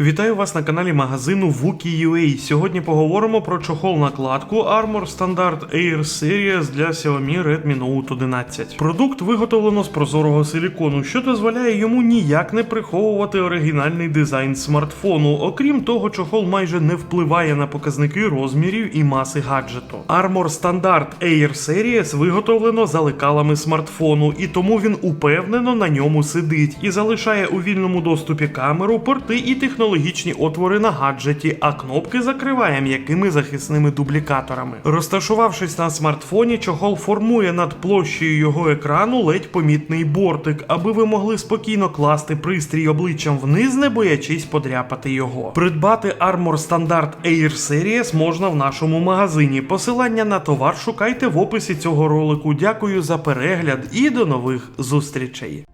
Вітаю вас на каналі магазину Wookie.ua. Сьогодні поговоримо про чохол накладку Armor Standard Air Series для Xiaomi Redmi Note 11. Продукт виготовлено з прозорого силікону, що дозволяє йому ніяк не приховувати оригінальний дизайн смартфону. Окрім того, чохол майже не впливає на показники розмірів і маси гаджету. Armor Standard Air Series виготовлено за лекалами смартфону, і тому він упевнено на ньому сидить і залишає у вільному доступі камеру, порти і технологічні отвори на гаджеті, а кнопки закриває м'якими захисними дублікаторами. Розташувавшись на смартфоні, чохол формує над площею його екрану ледь помітний бортик, аби ви могли спокійно класти пристрій обличчям вниз, не боячись подряпати його. Придбати Armor Standard Air Series можна в нашому магазині. Посилання на товар шукайте в описі цього ролику. Дякую за перегляд і до нових зустрічей.